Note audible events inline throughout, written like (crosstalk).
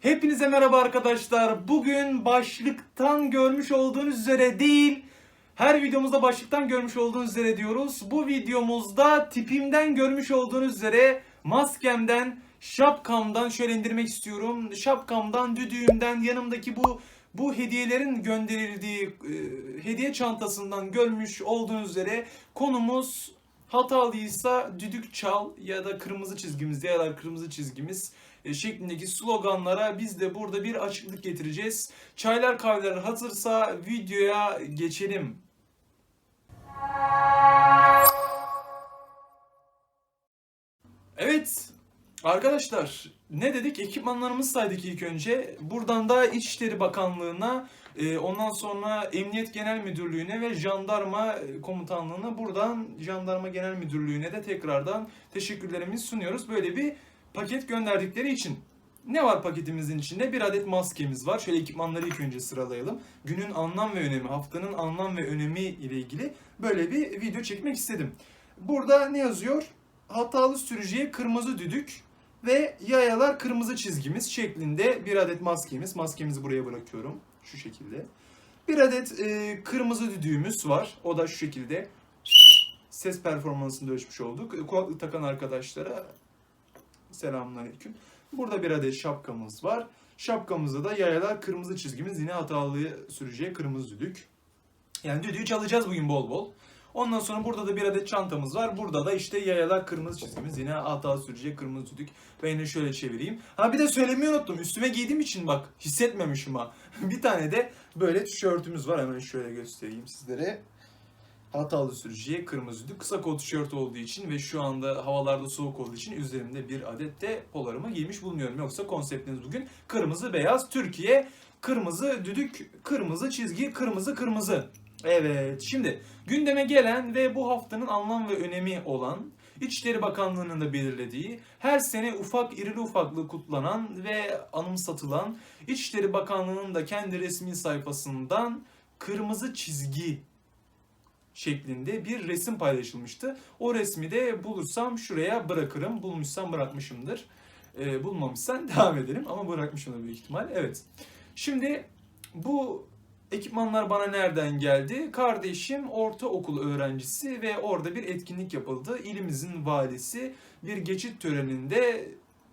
Hepinize merhaba arkadaşlar. Bugün başlıktan görmüş olduğunuz üzere değil, her videomuzda başlıktan görmüş olduğunuz üzere diyoruz. Bu videomuzda tipimden görmüş olduğunuz üzere maskemden, şapkamdan şöyle indirmek istiyorum. Şapkamdan, düdüğümden, yanımdaki bu bu hediyelerin gönderildiği e, hediye çantasından görmüş olduğunuz üzere konumuz hatalıysa düdük çal ya da kırmızı çizgimiz, diğer kırmızı çizgimiz şeklindeki sloganlara biz de burada bir açıklık getireceğiz. Çaylar kahveler hazırsa videoya geçelim. Evet arkadaşlar ne dedik? Ekipmanlarımızı saydık ilk önce. Buradan da İçişleri Bakanlığı'na e, ondan sonra Emniyet Genel Müdürlüğü'ne ve Jandarma Komutanlığı'na buradan Jandarma Genel Müdürlüğü'ne de tekrardan teşekkürlerimizi sunuyoruz. Böyle bir paket gönderdikleri için. Ne var paketimizin içinde? Bir adet maskemiz var. Şöyle ekipmanları ilk önce sıralayalım. Günün anlam ve önemi, haftanın anlam ve önemi ile ilgili böyle bir video çekmek istedim. Burada ne yazıyor? Hatalı sürücüye kırmızı düdük ve yayalar kırmızı çizgimiz şeklinde bir adet maskemiz. Maskemizi buraya bırakıyorum. Şu şekilde. Bir adet e, kırmızı düdüğümüz var. O da şu şekilde. Ses performansını da ölçmüş olduk. Kulaklık takan arkadaşlara Selamünaleyküm. Burada bir adet şapkamız var. Şapkamızda da yayalar kırmızı çizgimiz yine hatalı sürücüye kırmızı düdük. Yani düdüğü çalacağız bugün bol bol. Ondan sonra burada da bir adet çantamız var. Burada da işte yayalar kırmızı çizgimiz. Yine hatalı sürücüye kırmızı düdük. Ben yine şöyle çevireyim. Ha bir de söylemeyi unuttum. Üstüme giydiğim için bak hissetmemişim ha. (laughs) bir tane de böyle tişörtümüz var. Hemen şöyle göstereyim sizlere. Hatalı sürücüye kırmızı düdük. Kısa kol tişört olduğu için ve şu anda havalarda soğuk olduğu için üzerimde bir adet de polarımı giymiş bulunuyorum. Yoksa konseptimiz bugün kırmızı beyaz Türkiye. Kırmızı düdük, kırmızı çizgi, kırmızı kırmızı. Evet şimdi gündeme gelen ve bu haftanın anlam ve önemi olan İçişleri Bakanlığı'nın da belirlediği, her sene ufak irili ufaklı kutlanan ve anımsatılan İçişleri Bakanlığı'nın da kendi resmi sayfasından kırmızı çizgi şeklinde bir resim paylaşılmıştı. O resmi de bulursam şuraya bırakırım. Bulmuşsam bırakmışımdır. Ee, bulmamışsan (laughs) devam edelim ama bırakmışımdır büyük ihtimal. Evet. Şimdi bu ekipmanlar bana nereden geldi? Kardeşim ortaokul öğrencisi ve orada bir etkinlik yapıldı. İlimizin valisi bir geçit töreninde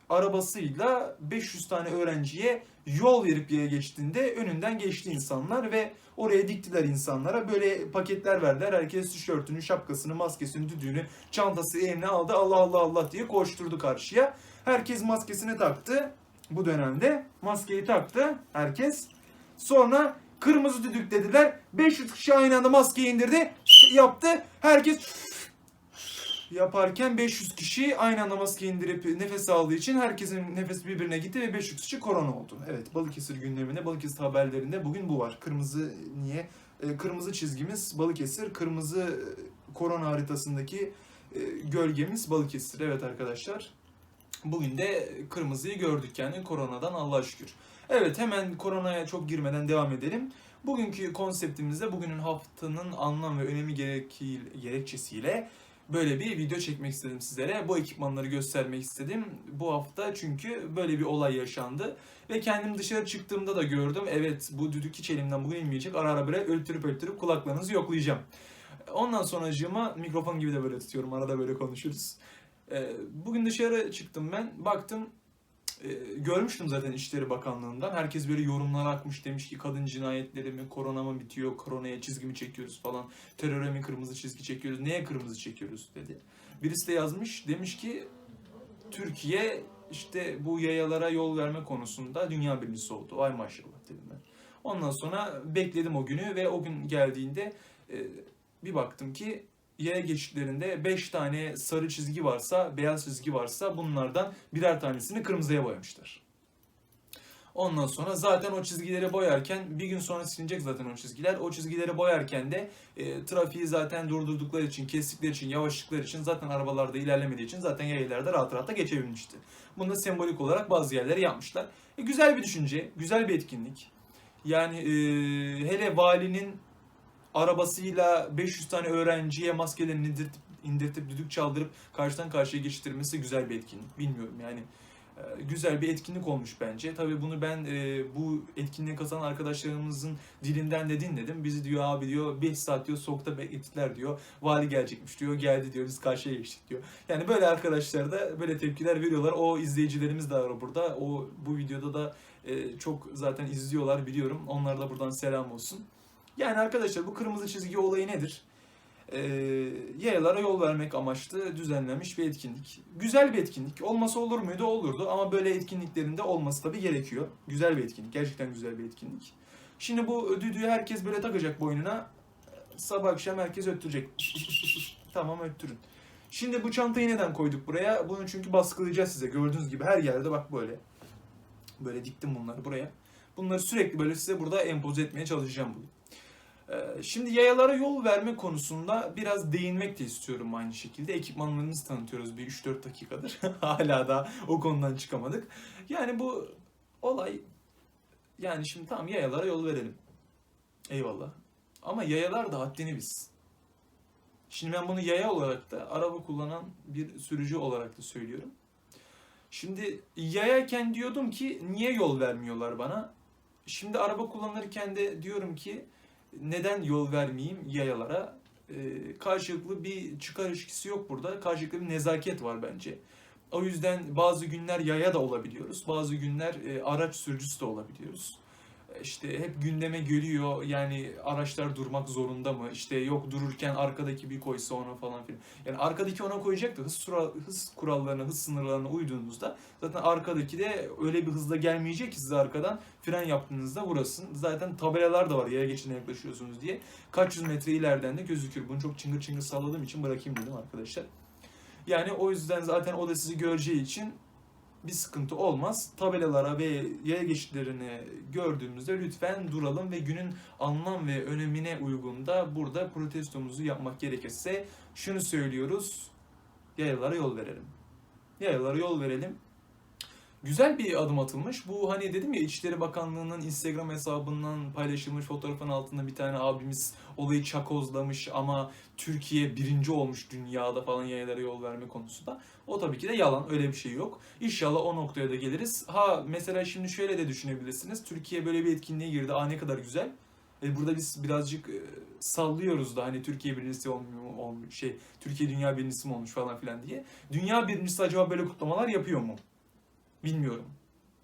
arabasıyla 500 tane öğrenciye yol verip yere geçtiğinde önünden geçti insanlar ve oraya diktiler insanlara. Böyle paketler verdiler. Herkes tişörtünü, şapkasını, maskesini, düdüğünü, çantası eline aldı. Allah Allah Allah diye koşturdu karşıya. Herkes maskesini taktı. Bu dönemde maskeyi taktı herkes. Sonra kırmızı düdük dediler. 500 kişi aynı anda maskeyi indirdi. Yaptı. Herkes yaparken 500 kişi aynı anda maske indirip nefes aldığı için herkesin nefesi birbirine gitti ve 500 kişi korona oldu. Evet Balıkesir gündeminde, Balıkesir haberlerinde bugün bu var. Kırmızı niye? Ee, kırmızı çizgimiz Balıkesir, kırmızı e, korona haritasındaki e, gölgemiz Balıkesir. Evet arkadaşlar. Bugün de kırmızıyı gördük yani koronadan Allah'a şükür. Evet hemen koronaya çok girmeden devam edelim. Bugünkü konseptimizde bugünün haftanın anlam ve önemi gereki, gerekçesiyle böyle bir video çekmek istedim sizlere. Bu ekipmanları göstermek istedim. Bu hafta çünkü böyle bir olay yaşandı. Ve kendim dışarı çıktığımda da gördüm. Evet bu düdük hiç elimden bugün inmeyecek. Ara ara böyle öltürüp öltürüp kulaklarınızı yoklayacağım. Ondan sonracığıma mikrofon gibi de böyle tutuyorum. Arada böyle konuşuruz. Ee, Bugün dışarı çıktım ben. Baktım e, görmüştüm zaten İçişleri Bakanlığı'ndan. Herkes böyle yorumlar akmış demiş ki kadın cinayetleri mi, korona mı bitiyor, koronaya çizgi mi çekiyoruz falan. Teröre mi kırmızı çizgi çekiyoruz, neye kırmızı çekiyoruz dedi. Birisi de yazmış demiş ki Türkiye işte bu yayalara yol verme konusunda dünya birincisi oldu. Ay maşallah dedim ben. Ondan sonra bekledim o günü ve o gün geldiğinde e, bir baktım ki yaya geçitlerinde 5 tane sarı çizgi varsa, beyaz çizgi varsa bunlardan birer tanesini kırmızıya boyamışlar. Ondan sonra zaten o çizgileri boyarken bir gün sonra silinecek zaten o çizgiler. O çizgileri boyarken de e, trafiği zaten durdurdukları için, kestikleri için, yavaşlıkları için zaten arabalarda ilerlemediği için zaten yayalarda rahat rahat da geçebilmişti. Bunu da sembolik olarak bazı yerlere yapmışlar. E, güzel bir düşünce, güzel bir etkinlik. Yani e, hele valinin arabasıyla 500 tane öğrenciye maskelerini indirtip, indirtip düdük çaldırıp karşıdan karşıya geçirmesi güzel bir etkinlik. Bilmiyorum yani. E, güzel bir etkinlik olmuş bence. Tabii bunu ben e, bu etkinliğe katılan arkadaşlarımızın dilinden de dinledim. Bizi diyor abi diyor 5 saat diyor soğukta beklettiler diyor. Vali gelecekmiş diyor. Geldi diyor biz karşıya geçtik diyor. Yani böyle arkadaşlar da böyle tepkiler veriyorlar. O izleyicilerimiz de var burada. O bu videoda da e, çok zaten izliyorlar biliyorum. Onlara da buradan selam olsun. Yani arkadaşlar bu kırmızı çizgi olayı nedir? Ee, yayalara yol vermek amaçlı düzenlenmiş bir etkinlik. Güzel bir etkinlik. Olması olur muydu? Olurdu ama böyle etkinliklerinde olması tabii gerekiyor. Güzel bir etkinlik. Gerçekten güzel bir etkinlik. Şimdi bu düdüğü herkes böyle takacak boynuna. Sabah akşam herkes öttürecek. (laughs) tamam öttürün. Şimdi bu çantayı neden koyduk buraya? Bunu çünkü baskılayacağız size. Gördüğünüz gibi her yerde bak böyle. Böyle diktim bunları buraya. Bunları sürekli böyle size burada empoze etmeye çalışacağım bugün. Ee, Şimdi yayalara yol verme konusunda biraz değinmek de istiyorum aynı şekilde. Ekipmanlarımızı tanıtıyoruz bir 3-4 dakikadır. (laughs) Hala da o konudan çıkamadık. Yani bu olay yani şimdi tamam yayalara yol verelim. Eyvallah. Ama yayalar da haddini bilsin. Şimdi ben bunu yaya olarak da araba kullanan bir sürücü olarak da söylüyorum. Şimdi yayayken diyordum ki niye yol vermiyorlar bana? Şimdi araba kullanırken de diyorum ki neden yol vermeyeyim yayalara? Ee, karşılıklı bir çıkar ilişkisi yok burada. Karşılıklı bir nezaket var bence. O yüzden bazı günler yaya da olabiliyoruz. Bazı günler e, araç sürücüsü de olabiliyoruz. İşte hep gündeme geliyor yani araçlar durmak zorunda mı? İşte yok dururken arkadaki bir koysa ona falan filan. Yani arkadaki ona koyacak da hız, sura- hız kurallarına, hız sınırlarına uyduğunuzda zaten arkadaki de öyle bir hızla gelmeyecek ki size arkadan fren yaptığınızda vurasın. Zaten tabelalar da var yaya geçine yaklaşıyorsunuz diye. Kaç yüz metre ileriden de gözükür. Bunu çok çıngır çıngır salladığım için bırakayım dedim arkadaşlar. Yani o yüzden zaten o da sizi göreceği için bir sıkıntı olmaz. Tabelalara ve yaya geçitlerini gördüğümüzde lütfen duralım ve günün anlam ve önemine uygun da burada protestomuzu yapmak gerekirse şunu söylüyoruz. Yayalara yol verelim. Yayalara yol verelim. Güzel bir adım atılmış. Bu hani dedim ya İçişleri Bakanlığı'nın Instagram hesabından paylaşılmış fotoğrafın altında bir tane abimiz olayı çakozlamış ama Türkiye birinci olmuş dünyada falan yayalara yol verme konusunda. O tabii ki de yalan. Öyle bir şey yok. İnşallah o noktaya da geliriz. Ha mesela şimdi şöyle de düşünebilirsiniz. Türkiye böyle bir etkinliğe girdi. Aa ne kadar güzel. E, burada biz birazcık e, sallıyoruz da hani Türkiye birincisi olmuş şey Türkiye dünya birincisi mi olmuş falan filan diye. Dünya birincisi acaba böyle kutlamalar yapıyor mu? Bilmiyorum.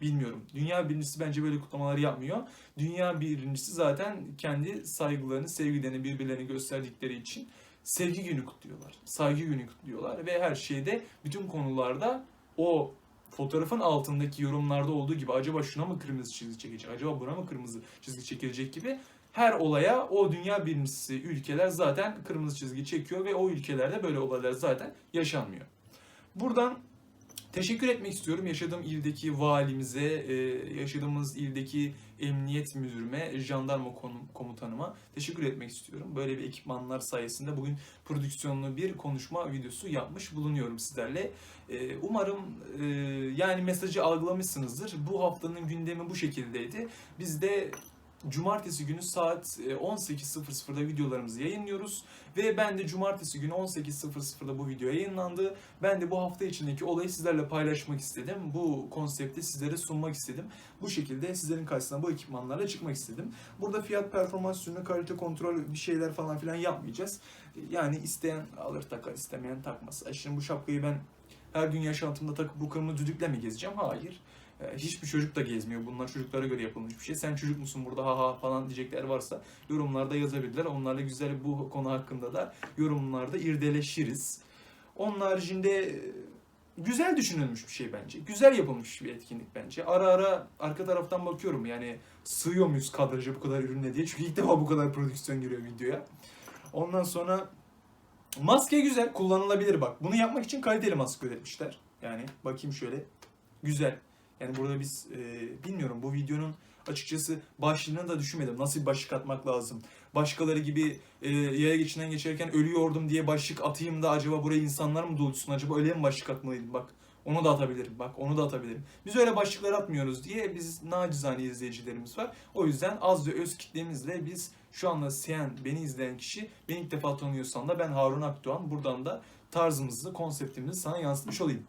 Bilmiyorum. Dünya birincisi bence böyle kutlamalar yapmıyor. Dünya birincisi zaten kendi saygılarını, sevgilerini birbirlerine gösterdikleri için sevgi günü kutluyorlar. Saygı günü kutluyorlar ve her şeyde bütün konularda o fotoğrafın altındaki yorumlarda olduğu gibi acaba şuna mı kırmızı çizgi çekecek, acaba buna mı kırmızı çizgi çekilecek gibi her olaya o dünya birincisi ülkeler zaten kırmızı çizgi çekiyor ve o ülkelerde böyle olaylar zaten yaşanmıyor. Buradan Teşekkür etmek istiyorum yaşadığım ildeki valimize, e, yaşadığımız ildeki emniyet müdürüme, jandarma komutanıma teşekkür etmek istiyorum. Böyle bir ekipmanlar sayesinde bugün prodüksiyonlu bir konuşma videosu yapmış bulunuyorum sizlerle. E, Umarım e, yani mesajı algılamışsınızdır. Bu haftanın gündemi bu şekildeydi. Biz de Cumartesi günü saat e, 18.00'da videolarımızı yayınlıyoruz. Ve ben de cumartesi günü 18.00'da bu video yayınlandı. Ben de bu hafta içindeki olayı sizlerle paylaşmak istedim. Bu konsepti sizlere sunmak istedim. Bu şekilde sizlerin karşısına bu ekipmanlarla çıkmak istedim. Burada fiyat performans ürünü, kalite kontrol bir şeyler falan filan yapmayacağız. Yani isteyen alır takar, istemeyen takmaz. E Şimdi bu şapkayı ben her gün yaşantımda takıp bu kırmızı düdükle mi gezeceğim? Hayır. E, Hiçbir çocuk da gezmiyor. Bunlar çocuklara göre yapılmış bir şey. Sen çocuk musun burada ha ha falan diyecekler varsa yorumlarda yazabilirler. Onlarla güzel bu konu hakkında da yorumlarda irdeleşiriz. Onun haricinde e, güzel düşünülmüş bir şey bence. Güzel yapılmış bir etkinlik bence. Ara ara arka taraftan bakıyorum yani sığıyor muyuz kadraja bu kadar ürünle diye. Çünkü ilk defa bu kadar prodüksiyon giriyor videoya. Ondan sonra maske güzel kullanılabilir bak. Bunu yapmak için kaliteli maske üretmişler. Yani bakayım şöyle. Güzel. Yani burada biz e, bilmiyorum bu videonun açıkçası başlığını da düşünmedim. Nasıl bir başlık atmak lazım? Başkaları gibi e, yaya geçinden geçerken ölüyordum diye başlık atayım da acaba buraya insanlar mı dolsun? Acaba öyle mi başlık atmalıydım? Bak onu da atabilirim. Bak onu da atabilirim. Biz öyle başlıklar atmıyoruz diye biz nacizane izleyicilerimiz var. O yüzden az ve öz kitlemizle biz şu anda sen beni izleyen kişi beni ilk defa tanıyorsan da ben Harun Akdoğan. Buradan da tarzımızı, konseptimizi sana yansıtmış olayım.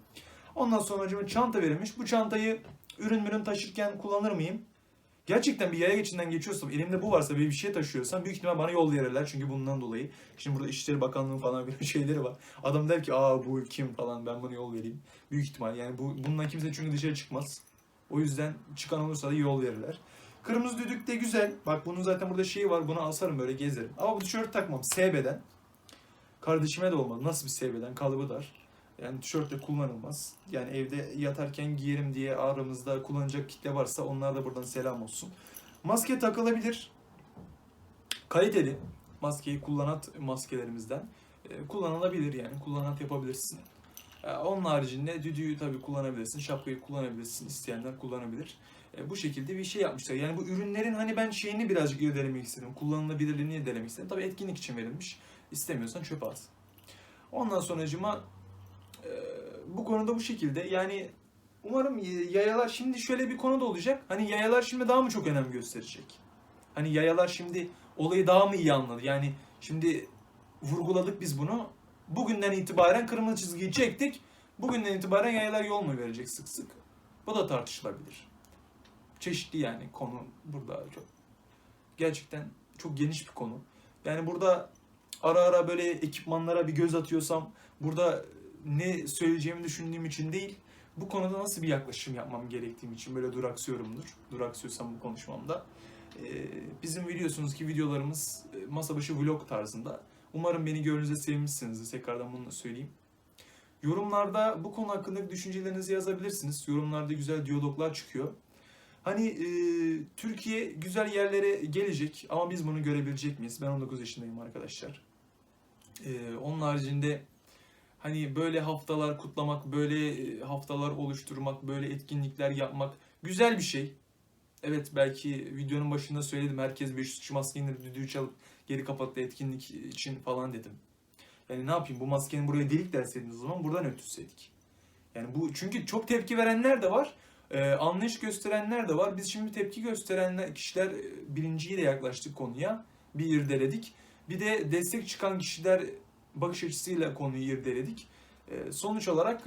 Ondan sonra acaba çanta verilmiş. Bu çantayı ürün mürün taşırken kullanır mıyım? Gerçekten bir yaya geçinden geçiyorsam, elimde bu varsa bir şey taşıyorsam büyük ihtimal bana yol verirler. Çünkü bundan dolayı. Şimdi burada İçişleri Bakanlığı falan (laughs) bir şeyleri var. Adam der ki aa bu kim falan ben buna yol vereyim. Büyük ihtimal yani bu, bundan kimse çünkü dışarı çıkmaz. O yüzden çıkan olursa da yol verirler. Kırmızı düdük de güzel. Bak bunun zaten burada şeyi var. Bunu asarım böyle gezerim. Ama bu tişört takmam. SB'den. Kardeşime de olmaz. Nasıl bir SB'den? Kalıbı dar. Yani tişört de kullanılmaz. Yani evde yatarken giyerim diye aramızda kullanacak kitle varsa onlar da buradan selam olsun. Maske takılabilir. Kaliteli. Maskeyi kullanat maskelerimizden. E, kullanılabilir yani. Kullanat yapabilirsin. E, onun haricinde düdüğü tabii kullanabilirsin. Şapkayı kullanabilirsin. İsteyenler kullanabilir. E, bu şekilde bir şey yapmışlar. Yani bu ürünlerin hani ben şeyini birazcık irdelemek istedim. Kullanılabilirliğini irdelemek istedim. Tabii etkinlik için verilmiş. İstemiyorsan çöpe at. Ondan sonracıma e, bu konuda bu şekilde. Yani umarım yayalar şimdi şöyle bir konu da olacak. Hani yayalar şimdi daha mı çok önem gösterecek? Hani yayalar şimdi olayı daha mı iyi anladı? Yani şimdi vurguladık biz bunu. Bugünden itibaren kırmızı çizgiyi çektik. Bugünden itibaren yayalar yol mu verecek sık sık? Bu da tartışılabilir. Çeşitli yani konu burada çok gerçekten çok geniş bir konu. Yani burada ara ara böyle ekipmanlara bir göz atıyorsam burada ne söyleyeceğimi düşündüğüm için değil, bu konuda nasıl bir yaklaşım yapmam gerektiğim için böyle duraksıyorumdur. Duraksıyorsam bu konuşmamda. Ee, bizim biliyorsunuz ki videolarımız e, masa başı vlog tarzında. Umarım beni gördüğünüzde sevmişsinizdir. Tekrardan bunu söyleyeyim. Yorumlarda bu konu hakkındaki düşüncelerinizi yazabilirsiniz. Yorumlarda güzel diyaloglar çıkıyor. Hani e, Türkiye güzel yerlere gelecek ama biz bunu görebilecek miyiz? Ben 19 yaşındayım arkadaşlar. E, onun haricinde hani böyle haftalar kutlamak, böyle e, haftalar oluşturmak, böyle etkinlikler yapmak güzel bir şey. Evet belki videonun başında söyledim herkes 500 kişi maske indirip düdüğü çalıp geri kapattı etkinlik için falan dedim. Yani ne yapayım bu maskenin buraya delik derseydiniz o zaman buradan ötürseydik. Yani bu çünkü çok tepki verenler de var. Ee, anlayış gösterenler de var. Biz şimdi tepki gösterenler kişiler e, birinciyle yaklaştık konuya. Bir irdeledik. Bir de destek çıkan kişiler bakış açısıyla konuyu irdeledik. Ee, sonuç olarak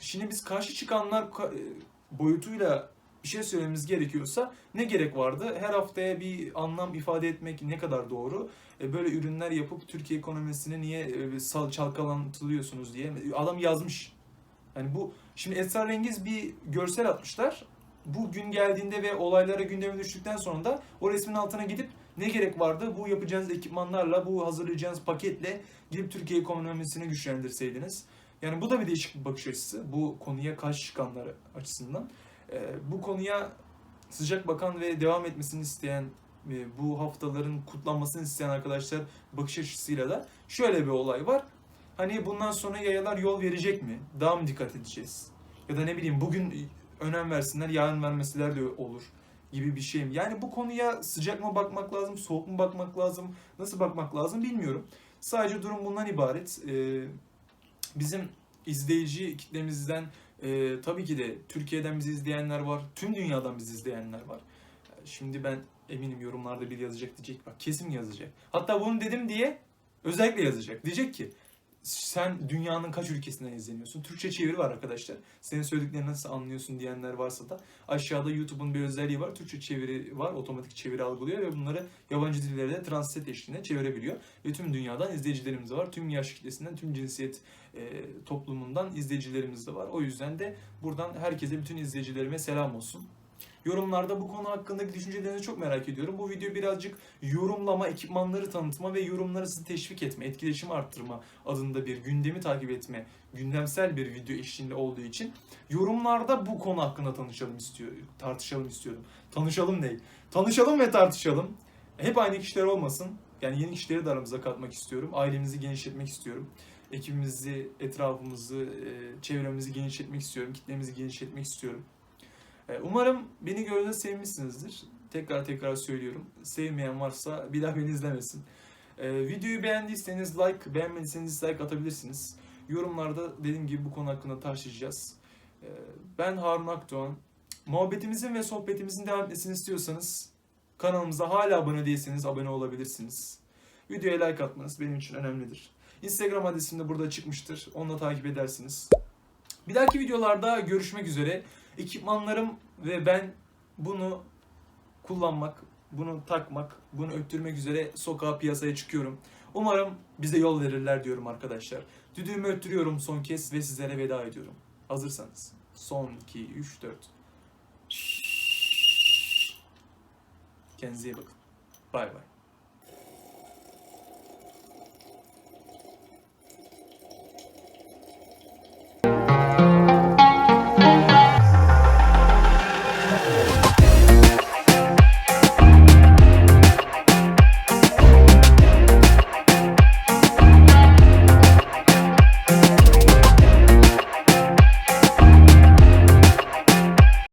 şimdi biz karşı çıkanlar ka- e, boyutuyla bir şey söylememiz gerekiyorsa ne gerek vardı? Her haftaya bir anlam ifade etmek ne kadar doğru? E, böyle ürünler yapıp Türkiye ekonomisini niye e, çalkalantılıyorsunuz diye adam yazmış. Yani bu şimdi esrarengiz bir görsel atmışlar. Bu gün geldiğinde ve olaylara gündeme düştükten sonra da o resmin altına gidip ne gerek vardı? Bu yapacağınız ekipmanlarla, bu hazırlayacağınız paketle gidip Türkiye ekonomisini güçlendirseydiniz. Yani bu da bir değişik bir bakış açısı. Bu konuya karşı çıkanlar açısından. Ee, bu konuya sıcak bakan ve devam etmesini isteyen e, bu haftaların kutlanmasını isteyen arkadaşlar bakış açısıyla da şöyle bir olay var. Hani bundan sonra yayalar yol verecek mi? Daha mı dikkat edeceğiz? Ya da ne bileyim bugün önem versinler, yarın vermeseler de olur gibi bir şeyim. Yani bu konuya sıcak mı bakmak lazım, soğuk mu bakmak lazım, nasıl bakmak lazım bilmiyorum. Sadece durum bundan ibaret. Ee, bizim izleyici kitlemizden e, tabii ki de Türkiye'den bizi izleyenler var, tüm dünyadan bizi izleyenler var. Şimdi ben eminim yorumlarda bir yazacak diyecek. Bak kesin yazacak. Hatta bunu dedim diye özellikle yazacak. Diyecek ki sen dünyanın kaç ülkesinden izleniyorsun? Türkçe çeviri var arkadaşlar. Senin söylediklerini nasıl anlıyorsun diyenler varsa da aşağıda YouTube'un bir özelliği var. Türkçe çeviri var. Otomatik çeviri algılıyor ve bunları yabancı dillere de translate eşliğinde çevirebiliyor. Ve tüm dünyadan izleyicilerimiz var. Tüm yaş kitlesinden, tüm cinsiyet e, toplumundan izleyicilerimiz de var. O yüzden de buradan herkese, bütün izleyicilerime selam olsun. Yorumlarda bu konu hakkındaki düşüncelerinizi çok merak ediyorum. Bu video birazcık yorumlama, ekipmanları tanıtma ve yorumları sizi teşvik etme, etkileşimi arttırma adında bir gündemi takip etme, gündemsel bir video eşliğinde olduğu için yorumlarda bu konu hakkında tanışalım istiyor, tartışalım istiyorum. Tanışalım değil. Tanışalım ve tartışalım. Hep aynı kişiler olmasın. Yani yeni kişileri de aramıza katmak istiyorum. Ailemizi genişletmek istiyorum. Ekibimizi, etrafımızı, çevremizi genişletmek istiyorum. Kitlemizi genişletmek istiyorum. E, Umarım beni gördüğünüzde sevmişsinizdir. Tekrar tekrar söylüyorum. Sevmeyen varsa bir daha beni izlemesin. Ee, videoyu beğendiyseniz like, beğenmediyseniz dislike atabilirsiniz. Yorumlarda dediğim gibi bu konu hakkında tartışacağız. Ee, ben Harun Akdoğan. Muhabbetimizin ve sohbetimizin devam etmesini istiyorsanız kanalımıza hala abone değilseniz abone olabilirsiniz. Videoya like atmanız benim için önemlidir. Instagram adresim de burada çıkmıştır. Onu da takip edersiniz. Bir dahaki videolarda görüşmek üzere. Ekipmanlarım ve ben bunu kullanmak, bunu takmak, bunu öttürmek üzere sokağa piyasaya çıkıyorum. Umarım bize yol verirler diyorum arkadaşlar. Düdüğümü öttürüyorum son kez ve sizlere veda ediyorum. Hazırsanız. Son 2, 3, 4. Kendinize iyi bakın. Bay bay.